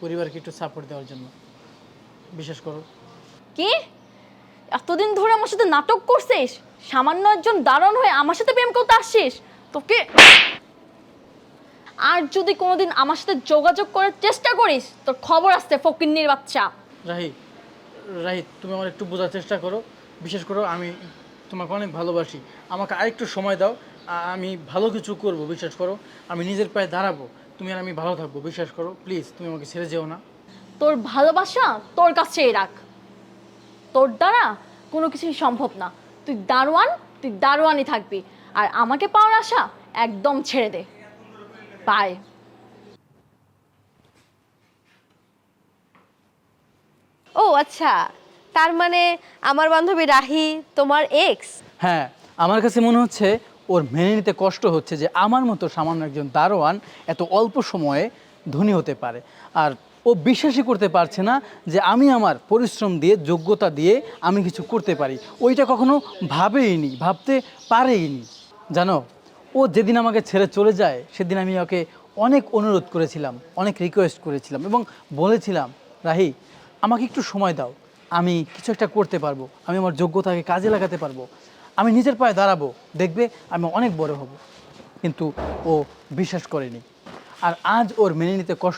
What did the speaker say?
পরিবারকে একটু সাপোর্ট দেওয়ার জন্য। বিশেষ করো। কি? এতদিন ধরে আমার সাথে নাটক করছিস? সামান্য একজন দারণ হয়ে আমার সাথে প্রেম করতে আসছিস? তোকে আর যদি কোনোদিন আমার সাথে যোগাযোগ করার চেষ্টা করিস তোর খবর আসছে ফকিন্নির বাচ্চা। রাহি রাহি তুমি আমার একটু বোঝার চেষ্টা করো। বিশেষ করো আমি তোমাকে অনেক ভালোবাসি। আমাকে আরেকটু সময় দাও। আমি ভালো কিছু করব বিশ্বাস করো। আমি নিজের পায়ে দাঁড়াবো। তুমি আর আমি ভালো থাকব বিশ্বাস করো। প্লিজ তুমি আমাকে ছেড়ে যেও না। তোর ভালোবাসা তোর কাছেই রাখ। তোর দ্বারা কোনো কিছুই সম্ভব না। তুই দারোয়ান তুই দারোয়ানই থাকবি। আর আমাকে পাওয়ার আশা একদম ছেড়ে দে। বাই ও আচ্ছা। তার মানে আমার বান্ধবী রাহি তোমার এক্স হ্যাঁ আমার কাছে মনে হচ্ছে ওর মেনে নিতে কষ্ট হচ্ছে যে আমার মতো সামান্য একজন দারোয়ান এত অল্প সময়ে ধনী হতে পারে। আর ও বিশ্বাসই করতে পারছে না যে আমি আমার পরিশ্রম দিয়ে, যোগ্যতা দিয়ে আমি কিছু করতে পারি। ওইটা কখনো ভাবেইনি, ভাবতে পারেইনি। জানো, ও যেদিন আমাকে ছেড়ে চলে যায়, সেদিন আমি ওকে অনেক অনুরোধ করেছিলাম, অনেক রিকোয়েস্ট করেছিলাম এবং বলেছিলাম, রাহি, আমাকে একটু সময় দাও। আমি কিছু একটা করতে পারব। আমি আমার যোগ্যতাকে কাজে লাগাতে পারব। আমি নিজের পায়ে দাঁড়াবো, দেখবে আমি অনেক বড় হব। কিন্তু ও বিশ্বাস করেনি। আর আজ ওর মেনে নিতে কষ্ট